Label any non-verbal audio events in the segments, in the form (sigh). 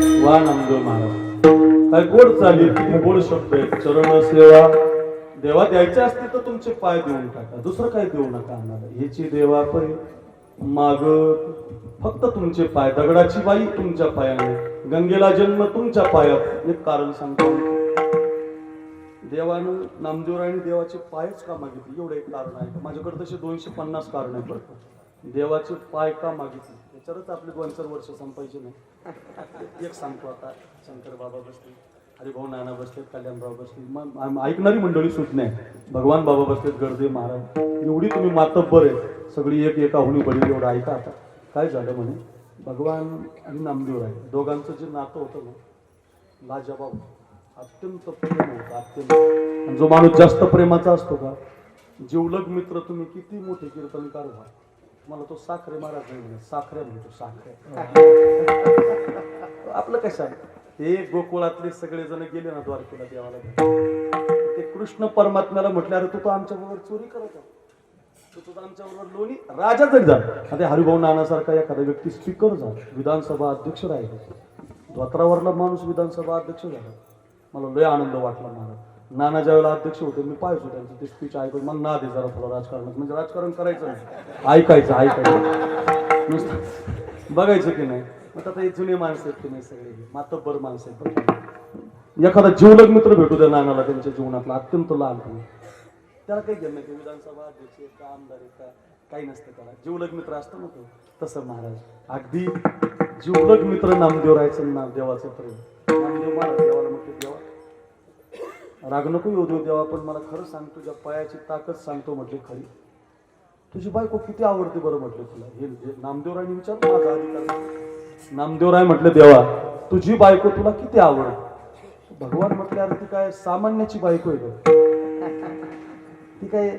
वा नामदेव महाराज. काय गोड चाली किती गोड शब्द आहेत. चरण सेवा देवा द्यायचे असते तर तुमचे पाय देऊन टाका. दुसरं काही देऊ नका आम्हाला. ह्याची देवा पै माग. फक्त तुमचे पाय. दगडाची बाई तुमच्या पायाने. गंगेला जन्म तुमच्या पायात एक कारण सांगतो. देवानं नामदेवरायने देवाचे पायच का मागितले? एवढं एक कारण आहे. माझ्याकडे तसे दोनशे पन्नास कारण आहे देवाचे पाय का मागितले? त्याच्यावरच आपले दोन चार वर्ष संपायचे नाही. एक सांगतो आता शंकर बाबा बसले हरिभाऊ नाना बसलेत कल्याणराव बसले. मग ऐकणारी मंडळी सुट नाही. भगवान बाबा बसलेत गर्दे महाराज. एवढी तुम्ही मातब्बर आहे. सगळी एक एका होणी बडी एवढं ऐका आता. काय झालं म्हणे? भगवान आणि नामदेव आहे दोघांचं जे नातं होतं ना लाजबाब अत्यंत प्रेम होतं अत्यंत. जो माणूस जास्त प्रेमाचा असतो का जिवलग मित्र तुम्ही किती मोठे कीर्तनकार व्हा. मला तो साखरे महाराज नाही म्हणत साखरे म्हणतो साखरे. (laughs) आपलं कसं आहे? हे गोकुळातले सगळे जण गेले ना द्वारकेला देवाला ते कृष्ण परमात्म्याला म्हटले अरे तू तर आमच्या बरोबर चोरी करत आहे. तू तुझं आमच्या बरोबर लोणी राजा जरी जा आता हरिभाऊ नानासारखा एखादा व्यक्ती स्पीकर झाला विधानसभा अध्यक्ष राहिले. धोत्रावरला माणूस विधानसभा अध्यक्ष झाला. मला लय आनंद वाटला मला नाना ज्यावेळेला अध्यक्ष होते मी पाहायचो त्यांचं ते स्पीच ऐकून. मला ना दे जरा थोडं राजकारणात म्हणजे राजकारण करायचं नाही. ऐकायचं ऐकायचं. नुसतं बघायचं की नाही. मग आता हे जुने माणसं आहेत की नाही सगळे. मातब्बर माणसं आहेत. एखादा जीवलग मित्र भेटू द्या नानाला त्यांच्या जीवनातला. अत्यंत लहानपणी त्याला काही घेणं नाही. विधानसभा अध्यक्ष आहेत का आमदार आहेत का काही नसतं त्याला. जीवलग मित्र असतं ना तो. तसं महाराज. अगदी जीवलग मित्र नामदेव राहायचं नामदेवाचं प्रेम. नामदेव महाराज. राग नको येऊ देऊ देवा पण मला खरं सांग तुझ्या पायाची ताकद सांगतो म्हटले खरी तुझी बायको किती आवडते बरं म्हटलं तुला? हे हे नामदेवरायने विचार माझा अधिकार नामदेवराय म्हटलं देवा तुझी बायको तुला किती आवडते? भगवान म्हटले अरे ती काय सामान्याची बायको आहे ती काय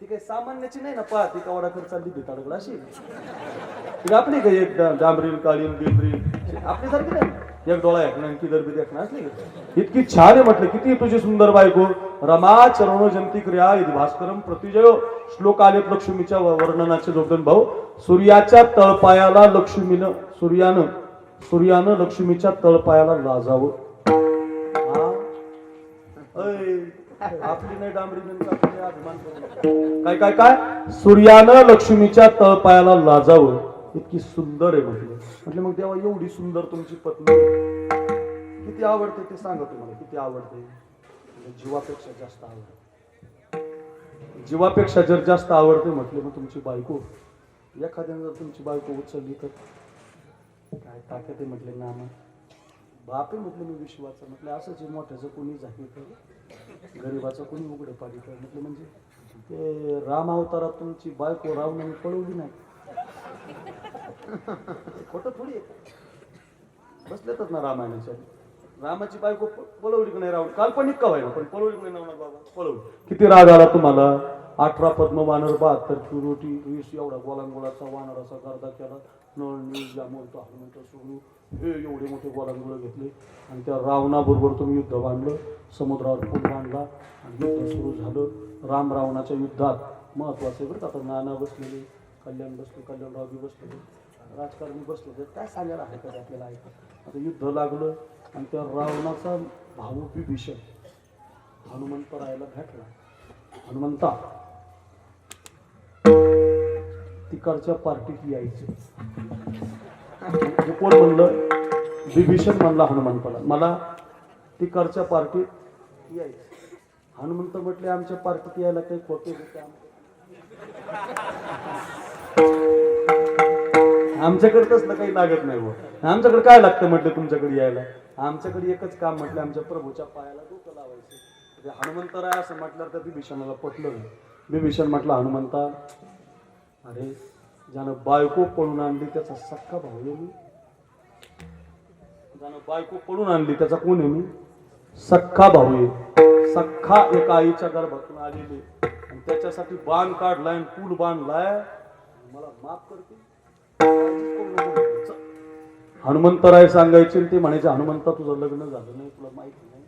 ती काय सामान्याची नाही ना पहा ती कवडाकडे चालली भिताडकड अशी? आपली काय एक डांबरील काळीन बिंबरील? आपली नाही. एक डोळा ऐकणार किदर बी देखणार असली इतकी छान आहे म्हटलं किती तुझी सुंदर बायको. रमा चरण जंती क्रिया इति भास्करम प्रतिजय. श्लोक आले लक्ष्मीच्या वर्णनाचे जोगदन भाऊ. सूर्याच्या तळपायाला लक्ष्मीनं सूर्यानं सूर्यानं लक्ष्मीच्या तळपायाला लाजावं. अय, आपली नाही डांबरी अभिमान काय काय काय? सूर्यानं लक्ष्मीच्या तळपायाला लाजावं. इतकी सुंदर आहे म्हटलं. म्हटलं मग तेव्हा एवढी सुंदर तुमची पत्नी किती आवडते ते सांगा तुम्हाला किती आवडते? म्हणजे जीवापेक्षा जास्त आवडते. जीवापेक्षा जर जास्त आवडते म्हटले मग तुमची बायको एखाद्याने जर तुमची बायको उचलली तर? काय ताकद आहे म्हटले ना मग बाप म्हटलं मी विश्वाचं. म्हटलं असं जे मोठ्याचं कोणी झाली तर गरीबाचं कोणी उघडं पाडी तर? म्हटलं म्हणजे ते राम अवतारात तुमची बायको रावणाने पळवली नाही. खोटं थोडी बसलेतच ना रामायणाच्या रामाची बायको प- पळवली की नाही रावण काल्पनिक का व्हायना पण पळवली की नाही बाबा. पळवली किती राग आला तुम्हाला? अठरा पद्म वानर बहात्तर रोटी वीस एवढा गोलांगोळाचा वानर असा गर्दा केला. नळ नीळ हनुमंत हे एवढे मोठे गोलांगोळ घेतले. आणि त्या रावणाबरोबर तुम्ही युद्ध बांधलं समुद्रावर पूल बांधला. आणि युद्ध सुरू झालं. राम रावणाच्या युद्धात महत्त्वाचे बरं का आता नाना बसलेले कल्याण बसले कल्याणराव बी बसलेले. राजकारणी बसलो तर काय सांगायला आहे का आपल्याला आहे आता युद्ध लागलं आणि त्या रावणाचा भाऊ विभीषण हनुमंत राहायला भेटला. हनुमंता तिकडच्या पार्टीत यायचं. कोण म्हणलं? विभीषण म्हणला हनुमंताला. मला तिकडच्या पार्टीत यायचं. हनुमंत म्हटले आमच्या पार्टीत यायला काही खोटे होते आमच्याकडे तसलं काही लागत नाही बुवा. आमच्याकडे काय लागतं म्हटलं तुमच्याकडे यायला? आमच्याकडे एकच काम म्हटलं आमच्या प्रभूच्या पायाला डोकं लावायचं. हनुमंतराय असं म्हटलं तर बिभीषणाला पटलं. नाही बिभीषण म्हटलं हनुमंता अरे ज्यानं बायको पळून आणली त्याचा सख्खा भाऊ आहे मी. ज्यानं बायको पळून आणली त्याचा कोण आहे मी? सख्खा भाऊ आहे. सख्खा एका आईच्या गर्भातून आलेली आणि त्याच्यासाठी बाण काढलाय पूल बांधलाय. मला माफ करते हनुमंतराय सांगायचे ते म्हणायचे हनुमंता तुझं लग्न झालं नाही तुला माहिती नाही.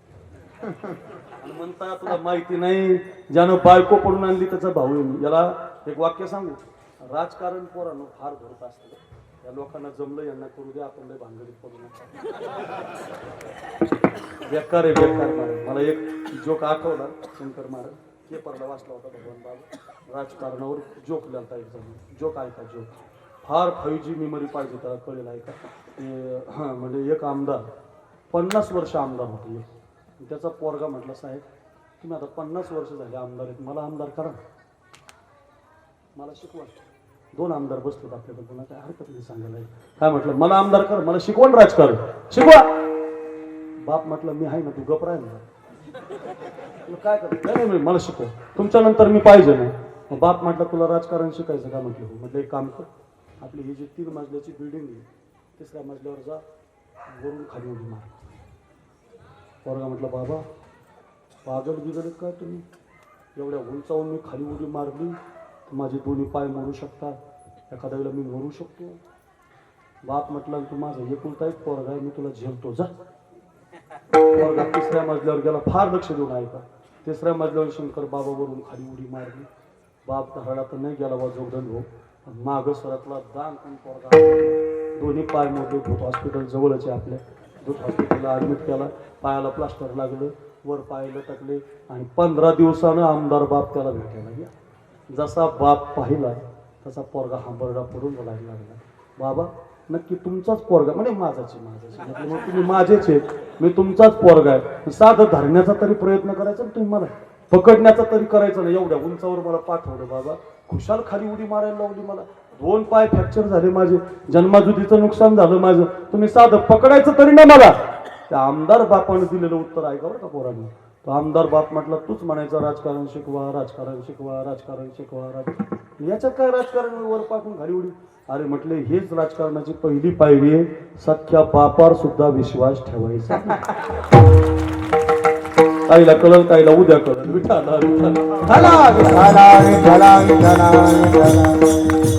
हनुमंता तुला माहिती नाही ज्यानं बायको पडून आणली त्याचा भाऊ आहे याला एक वाक्य सांगू? राजकारण पोरानं फार धरत असतं. या लोकांना जमलं यांना करू द्या आपण लय भांगडीत पडू नका. बेकार आहे बेकार महाराज मला एक जोक आठवला शंकर महाराज पेपरला वाचला होता भगवान बाबा. राजकारणावर जोक लिहिलता एक जण. जोक ऐका जोक? फार फाईव्ह जी मेमरी पाहिजे त्याला कळेल आहे ते हां म्हणजे एक आमदार पन्नास वर्ष आमदार होते एक. त्याचा पोरगा म्हटला साहेब तुम्ही आता पन्नास वर्ष झाले आमदार आहेत मला आमदार करा मला शिकवा. दोन आमदार बसतात आपल्याकडे पुन्हा काय हरकत नाही सांगायला. काय म्हटलं मला आमदार कर मला शिकवण राजकारण शिकवा. बाप म्हटलं मी आहे ना तू गपराय ना. काय कर नाही मला शिकव. तुमच्या नंतर मी पाहिजे ना. बाप म्हटलं तुला राजकारण शिकायचं का? म्हटलं हो. म्हटलं एक काम कर आपली ही जी तीन मजल्याची बिल्डिंग आहे तिसऱ्या मजल्यावर जा वरून खाली उडी मार. पोरगा म्हटलं बाबा पागल बिगल का तुम्ही? एवढ्या उंचावून मी खाली उडी मारली तर माझे दोन्ही पाय मरू शकतात. एखाद्या वेळेला मी मरू शकतो. बाप म्हटलं तू माझा एकुलता एक पोरगा आहे मी तुला झेलतो. जा. पोरगा तिसऱ्या मजल्यावर गेला फार लक्ष देऊन ऐका. तिसऱ्या मजल्यावर शंकर बाबावरून खाली उडी मारली. बाप धराडा तर नाही गेला बा जोगदन हो माग सरतला दान पण पोरगा दोन्ही पाय मोठे भूत हॉस्पिटल जवळच आहे आपल्या. भूत हॉस्पिटलला ॲडमिट केला. पायाला प्लास्टर लागलं वर पाय लटकले आणि पंधरा दिवसानं आमदार बाप त्याला भेटायला गेला. जसा बाप पाहिला तसा पोरगा हांबरडा पडून बोलायला लागला. बाबा नक्की तुमचाच पोरगा म्हणजे माझाच आहे माझाच म्हणजे मग तुम्ही माझेच आहेत. मी तुमचाच पोरगा आहे. साधं धरण्याचा तरी प्रयत्न करायचा तुम्ही मला पकडण्याचा तरी करायचं नाही. एवढ्या उंचावर मला पाठवलं बाबा. खुशाल खाली उडी मारायला लावली मला. दोन पाय फ्रॅक्चर झाले माझे. जन्माजुतीचं नुकसान झालं माझं. तुम्ही साधं पकडायचं तरी नाही मला. त्या आमदार बापानं दिलेलं उत्तर ऐका बरं का पोरांनी. तो आमदार बाप म्हटला तूच म्हणायचं राजकारण शिकवा राजकारण शिकवा राजकारण शिकवा राज याच्यात काय राजकारण वर पाठवून घाली उडी? अरे म्हटले हेच राजकारणाची पहिली पायरी आहे. सख्या बापावर सुद्धा विश्वास ठेवायचा काहीला कळल काहीला उद्या कळल विठाला विठाला विठ्ठला. विठ्ठला विठ्ठला